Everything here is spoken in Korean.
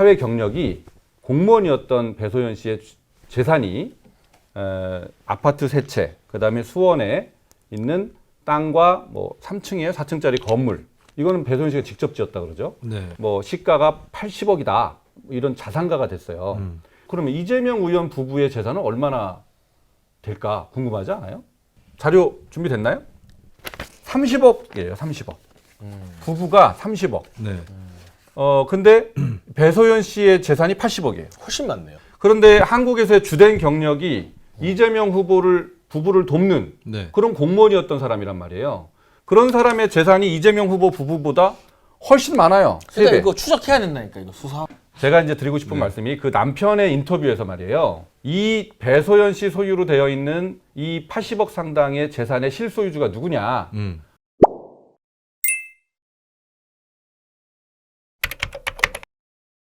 사회 경력이 공무원이었던 배소연 씨의 재산이 에, 아파트 세 채, 그다음에 수원에 있는 땅과 뭐 3층이에요, 4층짜리 건물. 이거는 배소연 씨가 직접 지었다 그러죠. 네. 뭐 시가가 80억이다. 이런 자산가가 됐어요. 음. 그러면 이재명 의원 부부의 재산은 얼마나 될까 궁금하지 않아요? 자료 준비됐나요? 30억이에요, 30억. 부부가 30억. 네. 어, 근데 배소연 씨의 재산이 80억이에요. 훨씬 많네요. 그런데 한국에서의 주된 경력이 이재명 후보를 부부를 돕는 네. 그런 공무원이었던 사람이란 말이에요. 그런 사람의 재산이 이재명 후보 부부보다 훨씬 많아요. 세 그러니까 배. 이거 추적해야 된다니까 이거 수사. 제가 이제 드리고 싶은 말씀이 그 남편의 인터뷰에서 말이에요. 이 배소연 씨 소유로 되어 있는 이 80억 상당의 재산의 실소유주가 누구냐? 음.